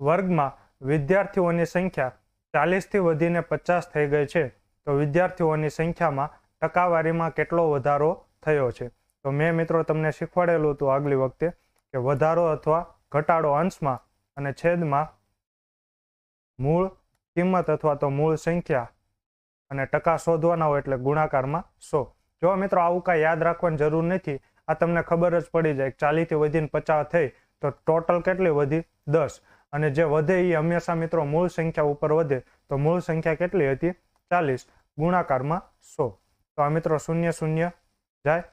વર્ગમાં વિદ્યાર્થીઓની સંખ્યા ચાલીસથી વધીને પચાસ થઈ ગઈ છે. તો વિદ્યાર્થીઓની સંખ્યામાં ટકાવારીમાં કેટલો વધારો થયો છે? તો મેં મિત્રો તમને શીખવાડેલું હતું આગલી વખતે કે વધારો અથવા ઘટાડો અંશમાં અને છેદમાં મૂળ કિંમત અથવા તો મૂળ સંખ્યા અને ટકા શોધવાના હોય એટલે ગુણાકારમાં સો. જો મિત્રો આવું કાંઈ યાદ રાખવાની જરૂર નથી, આ તમને ખબર જ પડી જાય ચાલીસથી વધીને પચાસ થઈ તો ટોટલ કેટલી વધી? દસ. અને જે વધે એ હંમેશા મિત્રો મૂળ સંખ્યા ઉપર વધે, તો મૂળ સંખ્યા કેટલી હતી? ચાલીસ. ગુણાકારમાં સો. તો આ મિત્રો શૂન્ય શૂન્ય જાય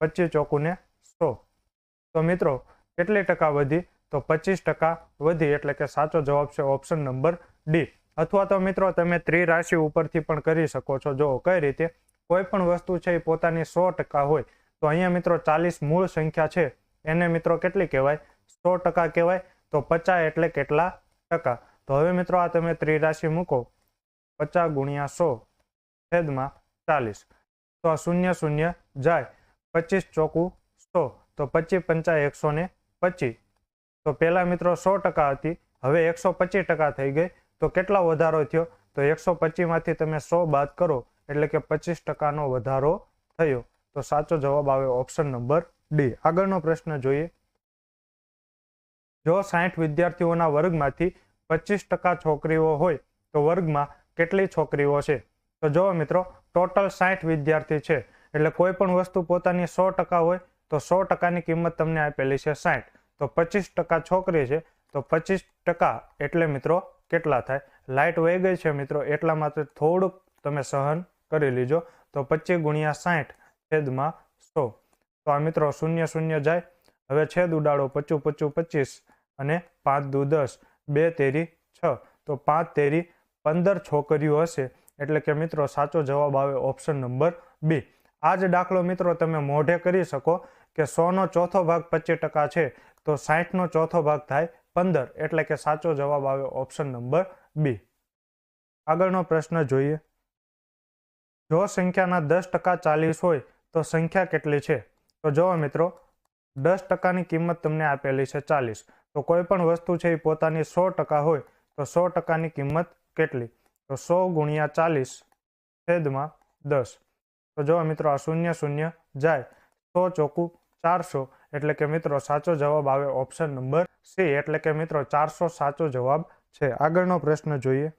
પચીસ ચોકુને સો. તો મિત્રો કેટલી ટકા વધી? તો પચીસ ટકા વધી એટલે કે સાચો જવાબ છે ઓપ્શન નંબર ડી. અથવા તો મિત્રો તમે ત્રિરાશિ ઉપરથી પણ કરી શકો છો. જો કઈ રીતે? કોઈ પણ વસ્તુ છે એ પોતાની સો ટકા હોય, તો અહીંયા મિત્રો ચાલીસ મૂળ સંખ્યા છે. એને મિત્રો કેટલી કહેવાય? સો ટકા કહેવાય. તો પચાસ એટલે કેટલા ટકા? તો હવે મિત્રો આ તમે ત્રિરાશિ મૂકો. પચાસ ગુણ્યા સો છેદમાં ચાલીસ. તો આ શૂન્ય શૂન્ય જાય. પચીસ ચોકું સો. તો પચીસ પંચા એકસો ને પચીસ. તો પહેલાં મિત્રો સો ટકા હતી. હવે એકસો પચીસ ટકા થઈ ગઈ. તો કેટલા વધારો થયો? તો એકસો પચીસમાંથી તમે સો બાદ કરો. એટલે કે પચીસ ટકાનો વધારો થયો. તો સાચો જવાબ આવે ઓપ્શન નંબર ડી. આગળનો પ્રશ્ન જોઈએ. જો સાઠ વિદ્યાર્થીઓના વર્ગમાંથી પચીસ ટકા છોકરીઓ હોય, તો વર્ગમાં કેટલી છોકરીઓ છે? તો જો મિત્રો, ટોટલ સાઠ વિદ્યાર્થી છે. એટલે કોઈ પણ વસ્તુ પોતાની સો ટકા હોય, તો સો ટકાની કિંમત તમને આપેલી છે સાઠ તો પચીસ ટકા છોકરી છે, તો પચીસ ટકા એટલે મિત્રો કેટલા થાય? લાઇટ વહી ગઈ છે મિત્રો, એટલા માટે થોડુંક તમે સહન કરી લીજો. તો પચીસ ગુણ્યા સાઠ છેદમાં સો. તો આ મિત્રો શૂન્ય શૂન્ય જાય. હવે છેદ ઉડાડો પચું પચું પચીસ અને પાંચ દુ દસ. બે તેરી છ. તો પાંચ તેરી પંદર છોકરીઓ હશે. એટલે કે મિત્રો સાચો જવાબ આવે ઓપ્શન નંબર બી. આ જ દાખલો મિત્રો તમે મોઢે કરી શકો કે સોનો ચોથો ભાગ પચીસ ટકા છે. તો સાઠનો ચોથો ભાગ થાય પંદર. એટલે કે સાચો જવાબ આવે ઓપ્શન નંબર બી. આગળનો પ્રશ્ન જોઈએ. જો સંખ્યાના દસ ટકા ચાલીસ હોય તો સંખ્યા કેટલી છે? તો જુઓ મિત્રો દસ ટકાની કિંમત તમને આપેલી છે ચાલીસ. તો કોઈ પણ વસ્તુ છે એ પોતાની સો ટકા હોય, તો સો ટકાની કિંમત કેટલી? તો સો ગુણ્યા ચાલીસ છેદમાં દસ. તો જો મિત્રો, આ શૂન્ય શૂન્ય જાય. સો ચોખ્ખું ચારસો, એટલે કે મિત્રો સાચો જવાબ આવે ઓપ્શન નંબર સી, એટલે કે મિત્રો ચારસો સાચો જવાબ છે. આગળનો પ્રશ્ન જોઈએ.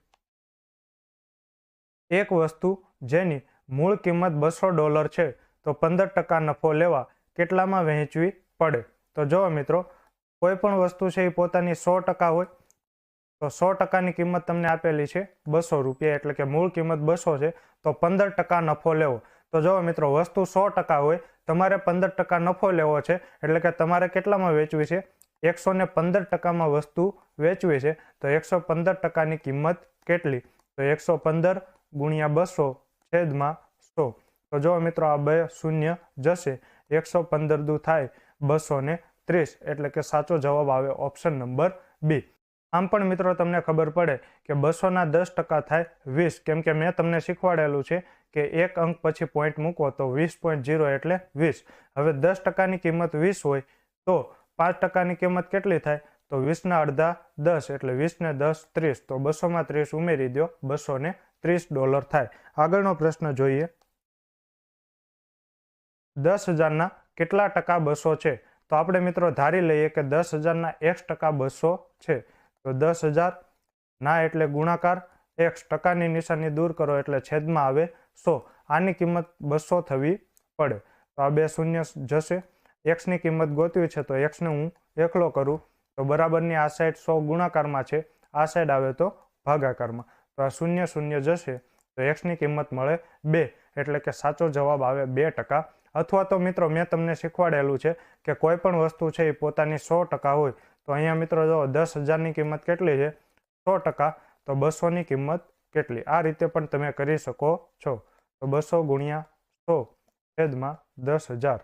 એક વસ્તુ જેની મૂળ કિંમત બસો ડોલર છે, તો પંદર ટકા નફો લેવા કેટલામાં વહેંચવી? પડે. તો જો મિત્રો, કોઈ પણ વસ્તુ છે એ પોતાની સો ટકા હોય, તો સો ટકાની કિંમત તમને આપેલી છે બસો રૂપિયા, એટલે કે મૂળ કિંમત બસો છે, તો પંદર ટકા નફો લેવો. તો જો મિત્રો, વસ્તુ સો ટકા હોય, તમારે પંદર ટકા નફો લેવો છે, એટલે કે તમારે કેટલામાં વેચવી છે? એકસો ને પંદર ટકામાં વસ્તુ વેચવી છે, તો એકસો પંદર ટકાની કિંમત કેટલી? તો એકસો પંદર ગુણ્યા બસો છેદમાં સો. તો જો મિત્રો, આ બે શૂન્ય જશે. એકસો પંદર દુ થાય બસો ને ત્રીસ. એટલે કે સાચો જવાબ આવે ઓપ્શન નંબર બી. આમ પણ મિત્રો તમને ખબર પડે કે બસોના દસ ટકા થાય વીસ. કેમ કે મેં તમને શીખવાડેલું છે કે એક અંક પછી પોઈન્ટ મૂકો તો વીસ પોઈન્ટ જીરો એટલે વીસ. હવે દસ ટકાની કિંમત વીસ હોય તો પાંચ ટકાની કિંમત કેટલી થાય? તો વીસના અડધા દસ. એટલે વીસને દસ ત્રીસ. તો બસોમાં ત્રીસ ઉમેરી દો. બસો ને ત્રીસ ડોલર થાય. આગળનો પ્રશ્ન જોઈએ. દસ હજારના કેટલા ટકા બસો છે? તો આપણે મિત્રો ધારી લઈએ કે દસ હજારના એક્સ ટકા બસો છે. તો દસ હજાર ના એટલે ગુણાકાર એક્સ ટકાની નિશાની દૂર કરો એટલે છેદમાં આવે સો. આની કિંમત બસો થવી પડે. તો આ બે શૂન્ય જશે. એક્સની કિંમત ગોતવી છે તો એક્સને હું એકલો કરું. તો બરાબરની આ સાઈડ સો ગુણાકારમાં છે. આ સાઈડ આવે તો ભાગાકારમાં. તો આ શૂન્ય શૂન્ય જશે. તો એક્સની કિંમત મળે બે. એટલે કે સાચો જવાબ આવે બે ટકા. અથવા તો મિત્રો મેં તમને શીખવાડેલું છે કે કોઈ પણ વસ્તુ છે એ પોતાની સો ટકા હોય, તો અહીંયા મિત્રો જો દસ હજારની કિંમત કેટલી છે? સો ટકા. તો બસોની કિંમત કેટલી? આ રીતે પણ તમે કરી શકો છો. તો બસો ગુણ્યા સો છેદમાં દસ હજાર.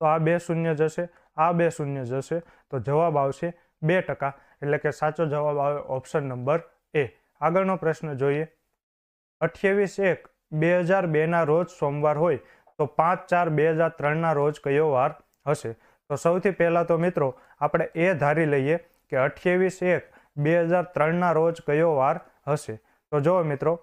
તો આ બે શૂન્ય જશે. આ બે શૂન્ય જશે. તો જવાબ આવશે બે ટકા. એટલે કે સાચો જવાબ આવે ઓપ્શન નંબર એ. આગળનો પ્રશ્ન જોઈએ. અઠ્યાવીસ એક બે હજાર બેના રોજ સોમવાર હોય, તો પાંચ ચાર બે હજાર ત્રણના રોજ કયો વાર હશે? તો સૌથી પહેલાં તો મિત્રો, આપણે એ ધારી લઈએ કે અઠ્યાવીસ એક બે હજાર ત્રણના રોજ કયો વાર હશે? તો જુઓ મિત્રો,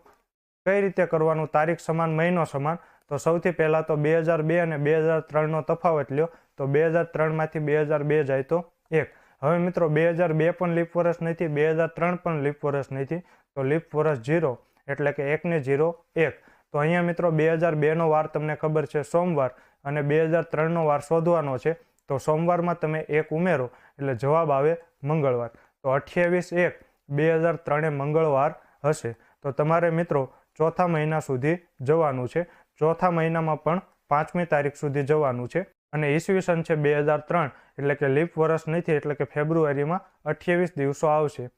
કઈ રીતે કરવાનું? તારીખ સમાન, મહિનો સમાન. તો સૌથી પહેલાં તો બે હજાર બે અને બે હજાર ત્રણનો તફાવત લ્યો. તો બે હજાર ત્રણમાંથી બે હજાર બે જાય તો એક. હવે મિત્રો, બે હજાર બે પણ લીપ વર્ષ નથી, બે હજાર ત્રણ પણ લીપ વર્ષ નથી. તો લીપ વર્ષ જીરો એટલે કે એકને જીરો એક. તો અહીંયા મિત્રો બે હજાર બેનો વાર તમને ખબર છે સોમવાર અને બે હજાર ત્રણનો વાર શોધવાનો છે. તો સોમવારમાં તમે એક ઉમેરો, એટલે જવાબ આવે મંગળવાર. તો અઠ્યાવીસ એક બે હજાર ત્રણે મંગળવાર હશે. તો તમારે મિત્રો ચોથા મહિના સુધી જવાનું છે. ચોથા મહિનામાં પણ પાંચમી તારીખ સુધી જવાનું છે. અને ઈસવીસન છે બે હજાર ત્રણ, એટલે કે લીપ વર્ષ નથી, એટલે કે ફેબ્રુઆરીમાં અઠ્યાવીસ દિવસો આવશે.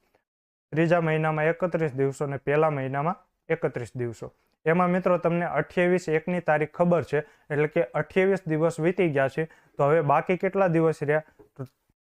ત્રીજા મહિનામાં એકત્રીસ દિવસો અને પહેલા મહિનામાં એકત્રીસ દિવસો. એમાં મિત્રો તમને અઠ્યાવીસ એકની તારીખ ખબર છે, એટલે કે અઠ્યાવીસ દિવસ વીતી ગયા છે, તો હવે બાકી કેટલા દિવસ રહ્યા?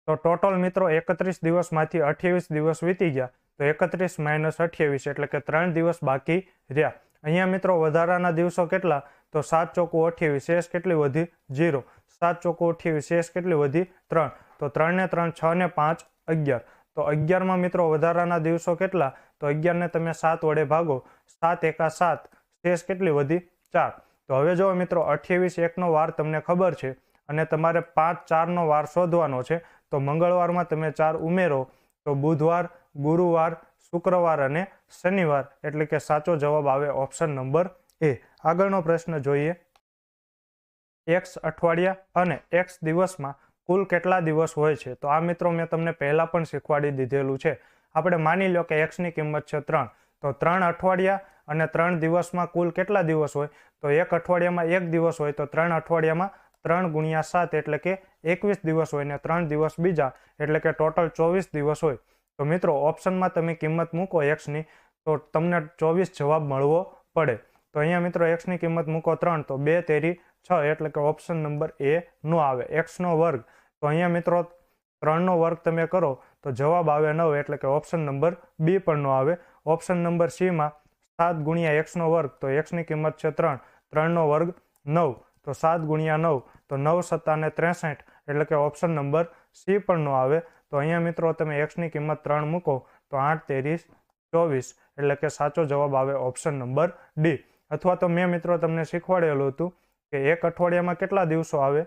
તો ટોટલ મિત્રો એકત્રીસ દિવસમાંથી અઠ્યાવીસ દિવસ વીતી ગયા, તો એકત્રીસ માઇનસ અઠ્યાવીસ, એટલે કે ત્રણ દિવસ બાકી રહ્યા. અહીંયા મિત્રો વધારાના દિવસો કેટલા? તો સાત ચોખ્ખું અઠ્યાવીસ, શેષ કેટલી વધી? જીરો સાત ચોખ્ખું અઠ્યાવીસ, શેષ કેટલી વધી? ત્રણ. તો ત્રણ ને ત્રણ, છ ને પાંચ, અગિયાર. તો અગિયારમાં મિત્રો વધારાના દિવસો કેટલા? તો અગિયારને તમે સાત વડે ભાગો. સાત એકા સાત. શેષ કેટલી વધી? ચાર. તો હવે જો મિત્રો, અઠ્યાવીસ એકનો વાર તમને ખબર છે અને તમારે પાંચ ચારનો વાર શોધવાનો છે. તો મંગળવારમાં તમે ચાર ઉમેરો, તો બુધવાર, ગુરુવાર, શુક્રવાર અને શનિવાર. એટલે કે સાચો જવાબ આવે ઓપ્શન નંબર એ. આગળનો પ્રશ્ન જોઈએ. એક્સ અઠવાડિયા અને એક્સ દિવસમાં કુલ કેટલા દિવસ હોય છે? તો આ મિત્રો મેં તમને પહેલાં પણ શીખવાડી દીધેલું છે. આપણે માની લો કે એક્સની કિંમત છે ત્રણ. તો ત્રણ અઠવાડિયા અને ત્રણ દિવસમાં કુલ કેટલા દિવસ હોય? તો એક અઠવાડિયામાં એક દિવસ હોય, તો ત્રણ અઠવાડિયામાં ત્રણ ગુણ્યા સાત એટલે કે એકવીસ દિવસ હોય ને ત્રણ દિવસ બીજા એટલે કે ટોટલ ચોવીસ દિવસ હોય. તો મિત્રો, ઓપ્શનમાં તમે કિંમત મૂકો એક્સની તો તમને ચોવીસ જવાબ મળવો પડે. તો અહીંયા મિત્રો એક્સની કિંમત મૂકો ત્રણ, તો બે તેરી છ એટલે કે ઓપ્શન નંબર એ નો આવે એક્સનો વર્ગ. તો અહીંયા મિત્રો ત્રણનો વર્ગ તમે કરો, તો જવાબ આવે નવ એટલે કે ઓપ્શન નંબર બી પણ ન આવે. ઓપ્શન નંબર સીમાં સાત ગુણ્યા એક્સનો વર્ગ, તો એક્સની કિંમત છે ત્રણ. ત્રણનો વર્ગ નવ, તો સાત ગુણ્યા નવ, તો નવ સત્તાને ત્રેસઠ, એટલે કે ઓપ્શન નંબર સી પણ નો આવે. તો અહીંયા મિત્રો તમે એક્સની કિંમત ત્રણ મૂકો, તો આઠ તેરીસ ચોવીસ, એટલે કે સાચો જવાબ આવે ઓપ્શન નંબર ડી અથવા તો મેં મિત્રો તમને શીખવાડેલું હતું કે એક અઠવાડિયામાં કેટલા દિવસો આવે?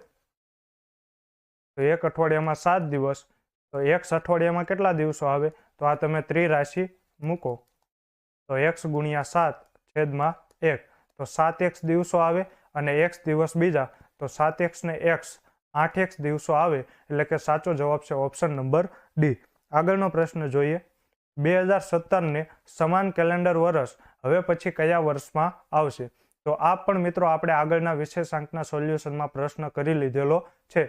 તો એક અઠવાડિયામાં સાત દિવસ, તો એક્સ અઠવાડિયામાં કેટલા દિવસો આવે? તો આ તમે ત્રિરાશિ મૂકો. તો એક્સ ગુણ્યા સાત છેદમાં એક. તો સાત એક્સ દિવસો આવે અને એક્સ દિવસ બીજા. તો સાત એક્સ ને એક્સ આઠ એક્સ દિવસો આવે એટલે કે સાચો જવાબ છે ઓપ્શન નંબર ડી આગળનો પ્રશ્ન જોઈએ. બે હજાર સત્તરને સમાન કેલેન્ડર વર્ષ હવે પછી કયા વર્ષમાં આવશે? તો આ પણ મિત્રો આપણે આગળના વિશેષાંકના સોલ્યુશનમાં પ્રશ્ન કરી લીધેલો છે.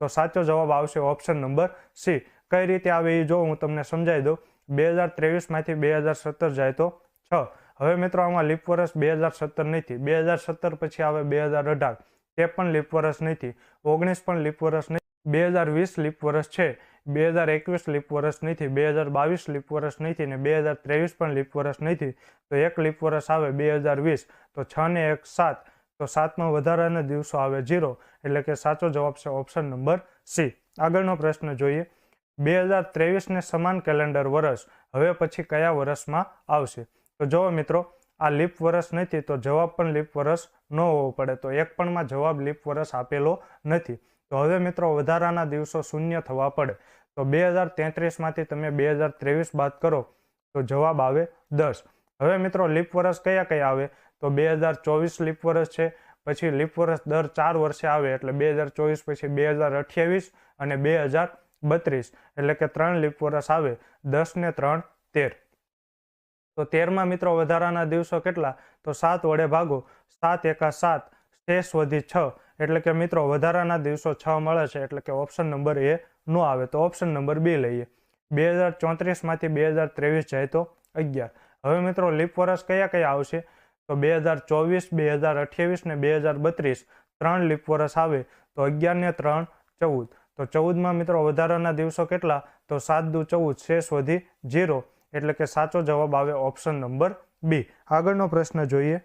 તો સાચો જવાબ આવશે ઓપ્શન નંબર સી કઈ રીતે આવે એ જો હું તમને સમજાવી દઉં. બે હજાર ત્રેવીસમાંથી બે હજાર સત્તર જાય તો છ હવે મિત્રો આમાં લીપ વર્ષ બે હજાર સત્તર નથી બે હજાર સત્તર પછી આવે બે હજાર અઢાર તે પણ લીપ વર્ષ નથી ઓગણીસ પણ લીપ વર્ષ નથી બે હજાર વીસ લીપ વર્ષ છે બે હજાર એકવીસ લીપ વર્ષ નથી બે હજાર બાવીસ લીપ વર્ષ નથી ને બે હજાર ત્રેવીસ પણ લીપ વર્ષ નથી તો એક લીપ વર્ષ આવે બે હજાર વીસ તો છ ને એક સાત તો સાતમાં વધારાના દિવસો આવે જીરો એટલે કે સાચો જવાબ છે ઓપ્શન નંબર સી આગળનો પ્રશ્ન જોઈએ બે હજાર ત્રેવીસને સમાન કેલેન્ડર વર્ષ હવે પછી કયા વર્ષમાં આવશે? તો જુઓ મિત્રો, આ લીપ વર્ષ નથી તો જવાબ પણ લીપ વર્ષ ન હોવો પડે. તો એક પણમાં જવાબ લીપ વર્ષ આપેલો નથી. તો હવે મિત્રો, વધારાના દિવસો શૂન્ય થવા પડે. તો બે હજાર તેત્રીસમાંથી તમે બે હજાર ત્રેવીસ બાદ કરો, તો જવાબ આવે દસ. હવે મિત્રો, લીપ વર્ષ કયા કયા આવે? તો બે હજાર ચોવીસ લીપ વર્ષ છે, પછી લીપ વર્ષ દર ચાર વર્ષે આવે, એટલે બે હજાર ચોવીસ, પછી બે હજાર અઠ્યાવીસ અને બે હજાર બત્રીસ એટલે કે ત્રણ લીપ વર્ષ આવે, દસ ને ત્રણ, તેર. તો તેરમાં મિત્રો વધારાના દિવસો કેટલા? તો સાત વડે ભાગો, સાત એકા સાત શેષ વધી છ. એટલે કે મિત્રો વધારાના દિવસો છ મળે છે, એટલે કે ઓપ્શન નંબર એ નો આવે. તો ઓપ્શન નંબર બી લઈએ. બે હજાર ચોત્રીસમાંથી બે હજાર ત્રેવીસ જાય તો અગિયાર. હવે મિત્રો લીપ વર્ષ કયા કયા આવશે? તો બે હજાર ચોવીસ, બે હજાર અઠ્યાવીસ ને બે હજાર બત્રીસ. ત્રણ લીપ વર્ષ આવે, તો અગિયાર ને ત્રણ, ચૌદ. તો ચૌદમાં મિત્રો વધારાના દિવસો કેટલા? તો સાત દુ ચૌદ, શેષ વધી જીરો. એટલે કે સાચો જવાબ આવે ઓપ્શન નંબર બી. આગળનો પ્રશ્ન જોઈએ.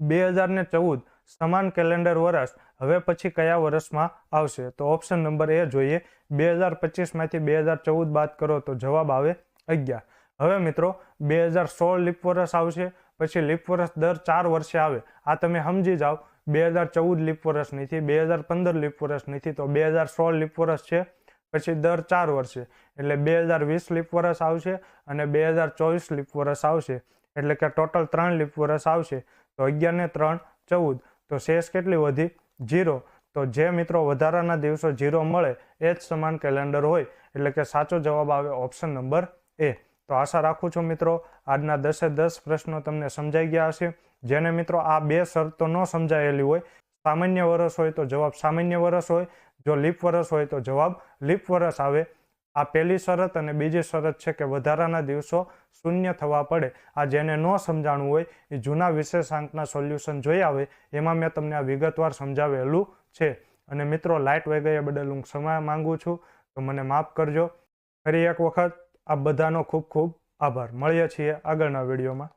બે હજાર ને ચૌદ સમાન કેલેન્ડર વર્ષ હવે પછી કયા વર્ષમાં આવશે? તો ઓપ્શન નંબર એ જોઈએ. બે હજાર પચીસમાંથી બે હજાર ચૌદ બાદ કરો તો જવાબ આવે અગિયાર. હવે મિત્રો, બે હજાર સોળ લીપ વર્ષ આવશે, પછી લીપ વર્ષ દર ચાર વર્ષે આવે. આ તમે સમજી જાઓ. બે હજાર ચૌદ લીપ વર્ષ નથી, બે હજાર પંદર લીપ વર્ષ નથી, તો બે હજાર સોળ લીપ વર્ષ છે, પછી દર ચાર વર્ષે. એટલે બે હજાર વીસ લીપ વર્ષ આવશે અને બે હજાર ચોવીસ લીપ વર્ષ આવશે. એટલે કે ટોટલ ત્રણ લીપ વર્ષ આવશે. તો અગિયાર ને ત્રણ, ચૌદ. તો શેષ કેટલી વધી? જીરો તો જે મિત્રો વધારાના દિવસો જીરો મળે, એ જ સમાન કેલેન્ડર હોય. એટલે કે સાચો જવાબ આવે ઓપ્શન નંબર એ. તો આશા રાખું છું મિત્રો, આજના દસે દસ પ્રશ્નો તમને સમજાઈ ગયા હશે. જેને મિત્રો આ બે શરતો ન સમજાયેલી હોય, સામાન્ય વર્ષ હોય તો જવાબ સામાન્ય વર્ષ હોય, જો લીપ વર્ષ હોય તો જવાબ લીપ વર્ષ આવે. આ પહેલી શરત અને બીજી શરત છે કે વધારાના દિવસો શૂન્ય થવા પડે. આ જેને ન સમજાણું હોય, એ જૂના વિશેષાંકના સોલ્યુશન જોઈ આવે. એમાં મેં તમને આ વિગતવાર સમજાવેલું છે. અને મિત્રો, લાઇટ વગેરે બદલ હું ક્ષમા માંગુ છું. તો મને માફ કરજો. ફરી એક વખત આ બધાનો ખૂબ ખૂબ આભાર. મળીએ છીએ આગળના વિડીયોમાં.